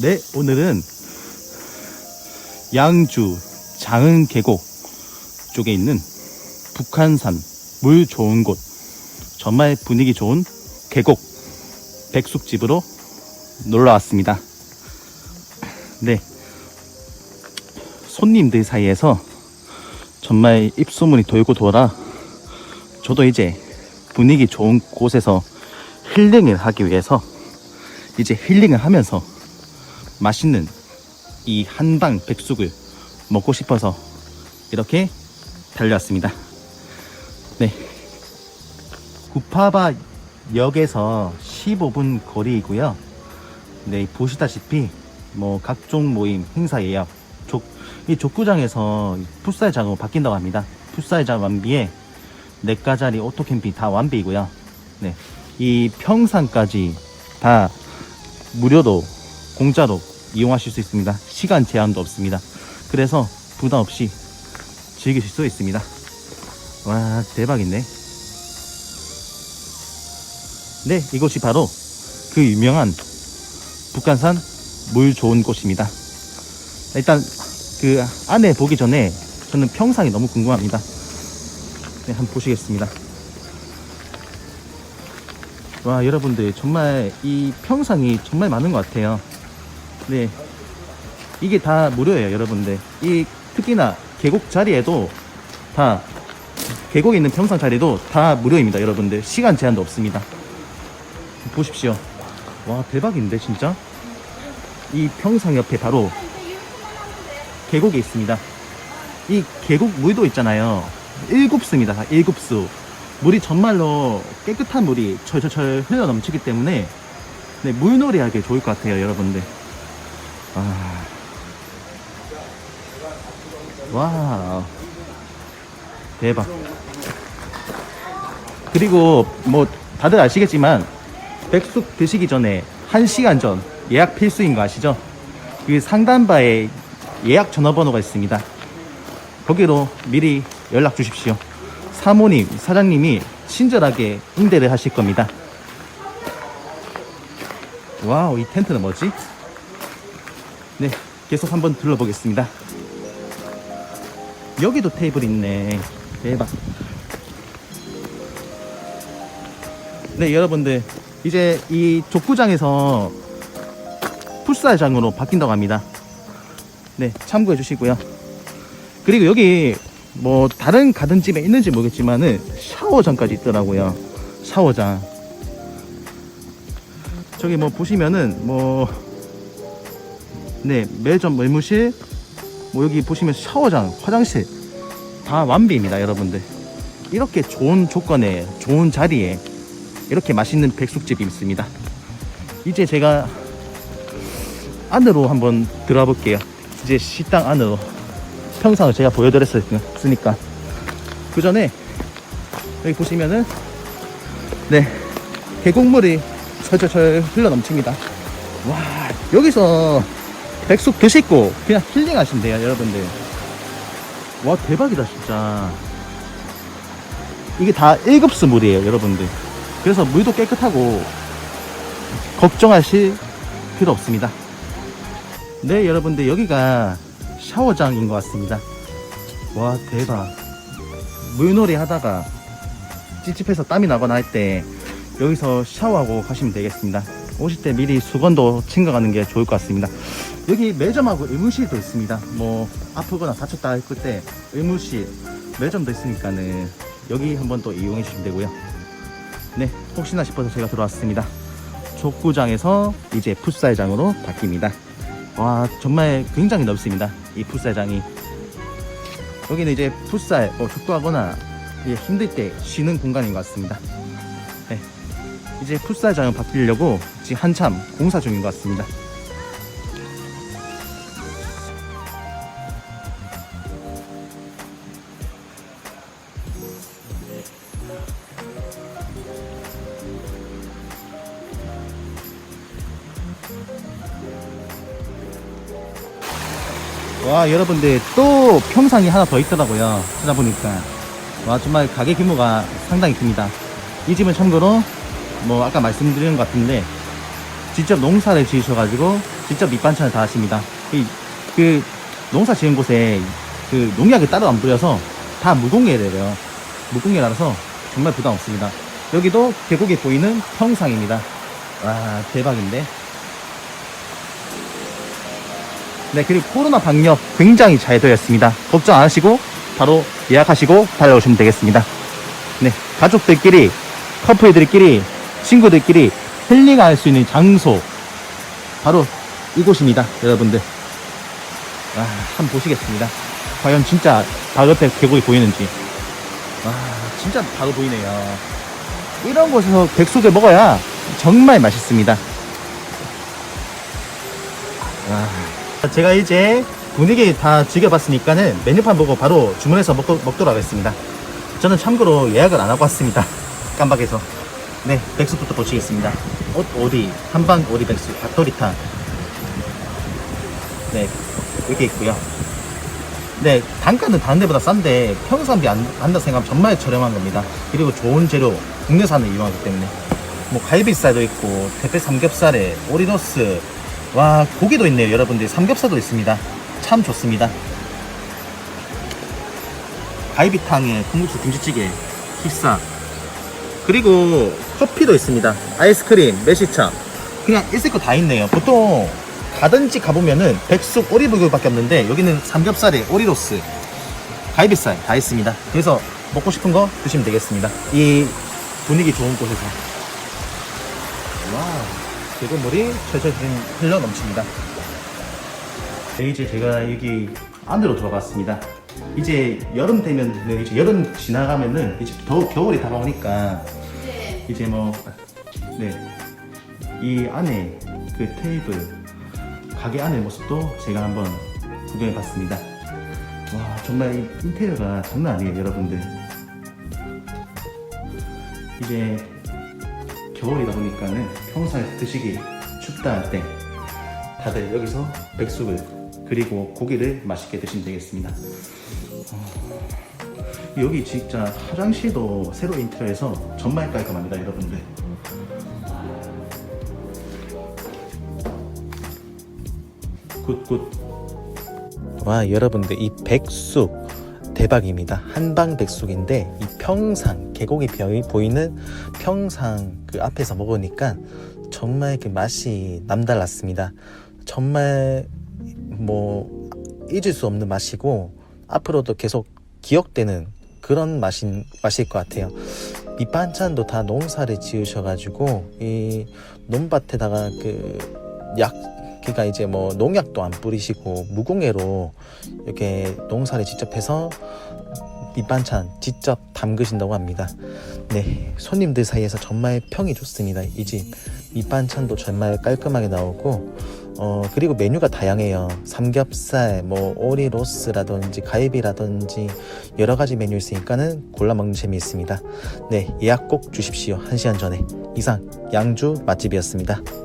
네, 오늘은 양주 장흥 계곡 쪽에 있는 북한산 물 좋은 곳 정말 분위기 좋은 계곡 백숙집으로 놀러 왔습니다. 네. 손님들 사이에서 정말 입소문이 돌고 돌아 저도 이제 분위기 좋은 곳에서 힐링을 하기 위해서 이제 힐링을 하면서 맛있는 이 한방 백숙을 먹고 싶어서 이렇게 달려왔습니다. 네. 구파바 역에서 15분 거리이고요. 네, 보시다시피 뭐 각종 모임, 행사 예약, 족, 이 족구장에서 풋살장으로 바뀐다고 합니다. 풋살장 완비에 4가자리 오토캠핑 다 완비이고요. 네, 이 평상까지 다 무료로 공짜로 이용하실 수 있습니다. 시간 제한도 없습니다. 그래서 부담 없이 즐기실 수 있습니다. 와 대박이네. 네, 이곳이 바로 그 유명한 북한산 물 좋은 곳입니다. 일단 그 안에 보기 전에 저는 평상이 너무 궁금합니다. 네, 한번 보시겠습니다. 와, 여러분들 정말 이 평상이 정말 많은 것 같아요. 네, 이게 다 무료예요, 여러분들. 이 특히나 계곡 자리에도 다 계곡에 있는 평상 자리도 다 무료입니다, 여러분들. 시간 제한도 없습니다. 보십시오. 와, 대박인데, 진짜? 이 평상 옆에 바로 계곡이 있습니다. 이 계곡 물도 있잖아요. 일곱수입니다. 다 일곱수. 물이 정말로 깨끗한 물이 철철철 흘러 넘치기 때문에 네, 물놀이 하기 좋을 것 같아요, 여러분들. 아. 와. 대박. 그리고 뭐 다들 아시겠지만 백숙 드시기 전에 1시간 전 예약 필수인 거 아시죠? 그 상단바에 예약 전화번호가 있습니다. 거기로 미리 연락 주십시오. 사모님, 사장님이 친절하게 응대를 하실 겁니다. 와우, 이 텐트는 뭐지? 네, 계속 한번 둘러보겠습니다. 여기도 테이블 있네. 대박. 네, 여러분들. 이제 이 족구장에서 풋살장으로 바뀐다고 합니다. 네, 참고해 주시고요. 그리고 여기 뭐 다른 가든 집에 있는지 모르겠지만은 샤워장까지 있더라고요. 샤워장. 저기 뭐 보시면은 뭐 네, 매점 매무실 뭐 여기 보시면 샤워장, 화장실 다 완비입니다, 여러분들. 이렇게 좋은 조건에 좋은 자리에 이렇게 맛있는 백숙집이 있습니다. 이제 제가 안으로 한번 들어가 볼게요. 이제 식당 안으로 평상을 제가 보여드렸으니까 그 전에 여기 보시면은 네 계곡물이 철철철 흘러 넘칩니다. 와 여기서 백숙 드시고 그냥 힐링하시면 돼요, 여러분들. 와 대박이다 진짜. 이게 다 1급수 물이에요, 여러분들. 그래서 물도 깨끗하고 걱정하실 필요 없습니다. 네, 여러분들 여기가 샤워장인 것 같습니다. 와, 대박. 물놀이 하다가 찝찝해서 땀이 나거나 할 때 여기서 샤워하고 가시면 되겠습니다. 오실 때 미리 수건도 챙겨가는 게 좋을 것 같습니다. 여기 매점하고 의무실도 있습니다. 뭐 아프거나 다쳤다 했을 때 의무실, 매점도 있으니까는 여기 한번 또 이용해 주시면 되고요. 네, 혹시나 싶어서 제가 들어왔습니다. 족구장에서 이제 풋살장으로 바뀝니다. 와, 정말 굉장히 넓습니다. 이 풋살장이. 여기는 이제 풋살, 뭐 족구하거나 힘들 때 쉬는 공간인 것 같습니다. 네, 이제 풋살장을 바뀌려고 지금 한참 공사 중인 것 같습니다. 와 여러분들 또 평상이 하나 더 있더라고요. 찾아보니까. 와 정말 가게 규모가 상당히 큽니다. 이 집은 참고로 뭐 아까 말씀드린 것 같은데 직접 농사를 지으셔가지고 직접 밑반찬을 다 하십니다. 이, 그 농사 지은 곳에 그 농약을 따로 안 뿌려서 다 무공예래요. 무공예라서 정말 부담 없습니다. 여기도 계곡이 보이는 평상입니다. 와 대박인데. 네 그리고 코로나 방역 굉장히 잘 되어 있습니다. 걱정 안 하시고 바로 예약하시고 달려오시면 되겠습니다. 네 가족들끼리 커플들끼리 친구들끼리 힐링할 수 있는 장소. 바로 이곳입니다 여러분들. 와, 한번 보시겠습니다. 과연 진짜 바로 옆에 계곡이 보이는지. 와 진짜 바로 보이네요. 이런 곳에서 백숙을 먹어야 정말 맛있습니다. 와, 제가 이제 분위기 다 즐겨봤으니까는 메뉴판 보고 바로 주문해서 먹, 먹도록 하겠습니다. 저는 참고로 예약을 안 하고 왔습니다. 깜박해서 네 백숙부터 보시겠습니다. 옷 오리 한방 오리 백숙 닭도리탕. 네 이렇게 있고요. 네 단가는 다른 데보다 싼데 평상비 안 한다 생각하면 정말 저렴한 겁니다. 그리고 좋은 재료 국내산을 이용하기 때문에. 뭐 갈비살도 있고 대패 삼겹살에 오리로스 와 고기도 있네요. 여러분들 삼겹살도 있습니다. 참 좋습니다. 갈비탕에 콩국수 김치찌개 힙사 그리고 커피도 있습니다. 아이스크림 매실차. 그냥 있을 거 다 있네요. 보통 가든지 가보면은 백숙 오리불고기밖에 없는데 여기는 삼겹살에 오리로스 갈비살 다 있습니다. 그래서 먹고 싶은 거 드시면 되겠습니다. 이 분위기 좋은 곳에서. 와 계곡물이 철철 흘러 넘칩니다. 네, 이제 제가 여기 안으로 들어갔습니다. 이제 여름 되면 네, 이제 여름 지나가면은 이제 더 겨울이 다가오니까 이제 뭐 네. 이 안에 그 테이블 가게 안의 모습도 제가 한번 구경해 봤습니다. 와, 정말 이 인테리어가 장난 아니에요, 여러분들. 이제 겨울이다 보니까는 평소에 드시기 춥다 할 때 다들 여기서 백숙을 그리고 고기를 맛있게 드시면 되겠습니다. 어, 여기 진짜 화장실도 새로 인테리어해서 정말 깔끔합니다, 여러분들. 굿굿. 와, 여러분들 이 백숙 대박입니다. 한방 백숙인데 이 평상 계곡이 벼- 보이는 평상 그 앞에서 먹으니까 정말 그 맛이 남달랐습니다. 정말 뭐 잊을 수 없는 맛이고 앞으로도 계속 기억되는 그런 맛인 맛일 것 같아요. 밑반찬도 다 농사를 지으셔가지고 이 논밭에다가 그 약 그러니까 이제 뭐 농약도 안 뿌리시고 무공해로 이렇게 농사를 직접 해서 밑반찬 직접 담그신다고 합니다. 네, 손님들 사이에서 정말 평이 좋습니다. 이 집 밑반찬도 정말 깔끔하게 나오고 어 그리고 메뉴가 다양해요. 삼겹살, 뭐 오리 로스라든지 갈비라든지 여러 가지 메뉴 있으니까는 골라 먹는 재미 있습니다. 네, 예약 꼭 주십시오. 한 시간 전에 이상 양주 맛집이었습니다.